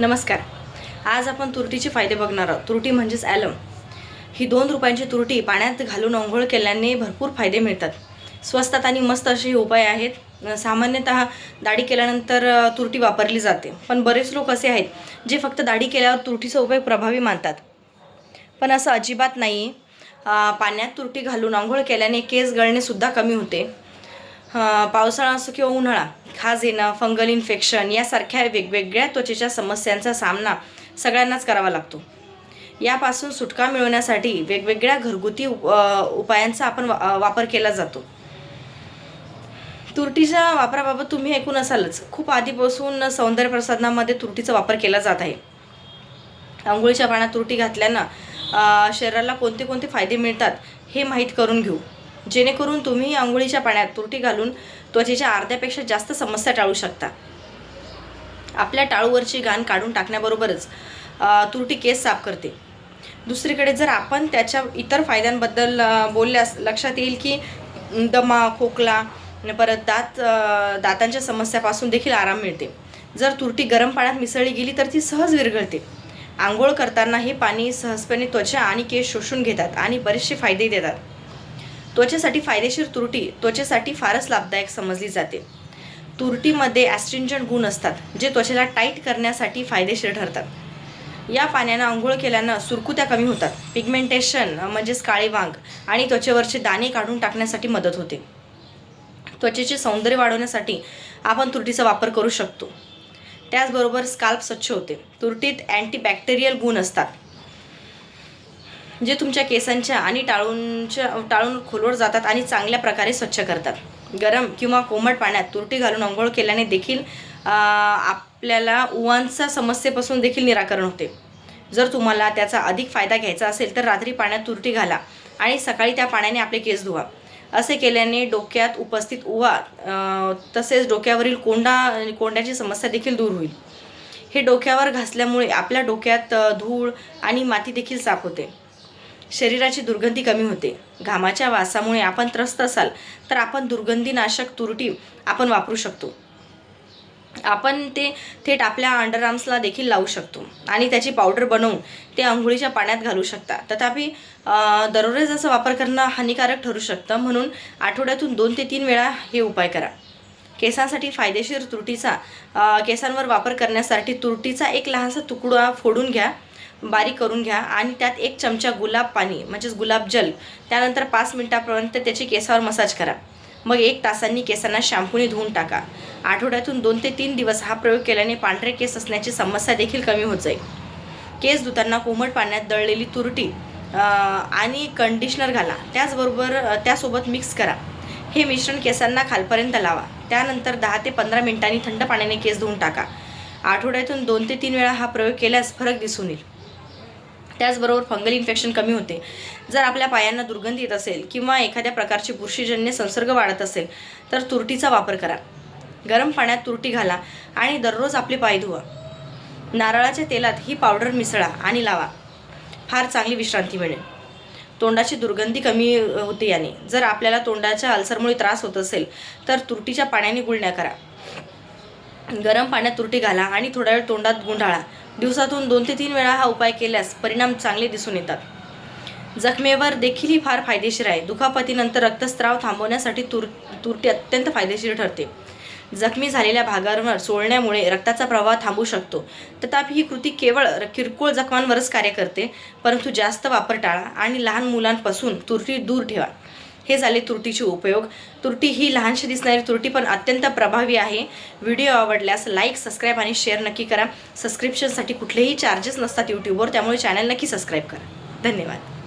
नमस्कार. आज आपण तुरटीचे फायदे बघणार आहोत. तुरटी म्हणजेच ॲलम. ही दोन रुपयांची तुरटी पाण्यात घालून आंघोळ केल्याने भरपूर फायदे मिळतात. स्वस्तात आणि मस्त असे हे उपाय आहेत. सामान्यतः सामान्यतः दाढी केल्यानंतर तुरटी वापरली जाते. पण बरेच लोक असे आहेत जे फक्त दाढी केल्यावर तुरटीचा उपाय प्रभावी मानतात. पण असं अजिबात नाही पाण्यात तुरटी घालून आंघोळ केल्याने केस गळणेसुद्धा कमी होते. पावसाळा असो किंवा उन्हाळा खाज येणं फंगल इन्फेक्शन यासारख्या वेगवेगळ्या त्वचेच्या समस्यांचा सामना सगळ्यांनाच करावा लागतो. यापासून सुटका मिळवण्यासाठी वेगवेगळ्या घरगुती उप- उपायांचा आपण वा- वापर केला जातो. तुरटीच्या वापराबाबत तुम्ही ऐकून असालच. खूप आधीपासून सौंदर्य प्रसाधनामध्ये तुरटीचा वापर केला जात आहे. आंघोळीच्या पाण्यात तुरटी घातल्यानं शरीराला कोणते कोणते फायदे मिळतात हे माहीत करून घेऊ. जेणेकरून तुम्ही आंघोळीच्या पाण्यात तुरटी घालून त्वचेच्या अर्ध्यापेक्षा जास्त समस्या टाळू शकता. आपल्या टाळूवरची घाण काढून टाकण्याबरोबरच तुरटी केस साफ करते. दुसरीकडे जर आपण त्याच्या इतर फायद्यांबद्दल बोलल्यास लक्षात येईल की दमा खोकला परत दात दातांच्या समस्यापासून देखील आराम मिळते. जर तुरटी गरम पाण्यात मिसळली गेली तर ती सहज विरघळते. आंघोळ करताना हे पाणी सहजपणे त्वचा आणि केस शोषून घेतात आणि बरेचसे फायदे देतात. त्वचेसाठी फायदेशीर तुरटी त्वचेसाठी फारच लाभदायक समजली जाते. तुरटीमध्ये ॲस्ट्रिंजंट गुण असतात जे त्वचेला टाईट करण्यासाठी फायदेशीर ठरतात. या पाण्यानं आंघोळ केल्यानं सुरकुत्या कमी होतात. पिगमेंटेशन म्हणजेच काळे वांग आणि त्वचेवरचे दाणे काढून टाकण्यासाठी मदत होते. त्वचेचे सौंदर्य वाढवण्यासाठी आपण तुरटीचा वापर करू शकतो. त्याचबरोबर स्काल्प स्वच्छ होते. तुरटीत अँटीबॅक्टेरियल गुण असतात. जे तुमच्या केसांच्या आणि टाळूंच्या टाळून खोलवर जातात आणि चांगल्या प्रकारे स्वच्छ करतात. गरम किंवा कोमट पाण्यात तुरटी घालून आंघोळ केल्याने देखील आपल्याला उवांचा समस्येपासून देखील निराकरण होते. जर तुम्हाला त्याचा अधिक फायदा घ्यायचा असेल तर रात्री पाण्यात तुरटी घाला आणि सकाळी त्या पाण्याने आपले केस धुवा. असे केल्याने डोक्यात उपस्थित उवा तसेच डोक्यावरील कोंडा कोंड्याची समस्या देखील दूर होईल. हे डोक्यावर घासल्यामुळे आपल्या डोक्यात धूळ आणि माती देखील साफ होते. शरीराची दुर्गंधी कमी होते. घामाच्या वासामुळे आपण त्रस्त असाल तर आपण दुर्गंधीनाशक तुरटी आपण वापरू शकतो. आपण ते थेट आपल्या अंडरआर्म्सला देखील लावू शकतो आणि त्याची पावडर बनवून ते आंघोळीच्या पाण्यात घालू शकता. तथापि दररोज असा वापर करणं हानिकारक ठरू शकतं म्हणून आठवड्यातून दोन ते तीन वेळा हे उपाय करा. केसांसाठी फायदेशीर तुरटीचा केसांवर वापर करण्यासाठी तुरटीचा एक लहानसा तुकडा फोडून घ्या. बारीक करून घ्या आणि त्यात एक चमचा गुलाब पाणी म्हणजेच गुलाब जल त्यानंतर पाच मिनिटापर्यंत त्याची केसावर मसाज करा. मग एक तासांनी केसांना शॅम्पूने धुवून टाका. आठवड्यातून दोन ते तीन दिवस हा प्रयोग केल्याने पांढरे केस असण्याची समस्या देखील कमी होत जाईल. केस धुताना कोमट पाण्यात दळलेली तुरटी आणि कंडिशनर घाला. त्याचबरोबर त्यासोबत मिक्स करा. हे मिश्रण केसांना खालपर्यंत लावा. त्यानंतर दहा ते पंधरा मिनिटांनी थंड पाण्याने केस धुवून टाका. आठवड्यातून दोन ते तीन वेळा हा प्रयोग केल्यास फरक दिसून येईल. त्याचबरोबर फंगल इन्फेक्शन कमी होते. जर आपल्या पायांना दुर्गंधी येत असेल किंवा एखाद्या प्रकारची बुरशीजन्य संसर्ग वाढत असेल तर तुरटीचा वापर करा. गरम पाण्यात तुरटी घाला आणि दररोज आपले पाय धुवा. नारळाच्या तेलात ही पावडर मिसळा आणि लावा. फार चांगली विश्रांती मिळेल. तोंडाची दुर्गंधी कमी होते याने. जर आपल्याला तोंडाच्या अल्सरमुळे त्रास होत असेल तर तुरटीच्या पाण्याने गुळण्या करा. गरम पाण्यात तुरटी घाला आणि थोडा वेळ तोंडात गुंडाळा. दिवसातून दोन ते तीन वेळा हा उपाय केल्यास परिणाम चांगले दिसून येतात. जखमेवर देखील ही फार फायदेशीर आहे. दुखापतीनंतर रक्तस्राव थांबवण्यासाठी तुर तुरटी अत्यंत फायदेशीर ठरते. जखमी झालेल्या भागांवर सोडण्यामुळे रक्ताचा प्रवाह थांबू शकतो. तथापि ही कृती केवळ किरकोळ जखमांवरच कार्य करते परंतु जास्त वापर टाळा आणि लहान मुलांपासून तुरटी दूर ठेवा. हे झाले तुरटीचे उपयोग. तुरटी ही लहानशी दिसणारी तुरटी पण अत्यंत प्रभावी आहे. व्हिडिओ आवडल्यास लाईक सबस्क्राईब आणि शेअर नक्की करा. सबस्क्रिप्शनसाठी कुठलेही चार्जेस नसतात यूट्यूबवर त्यामुळे चॅनल नक्की सबस्क्राईब करा. धन्यवाद.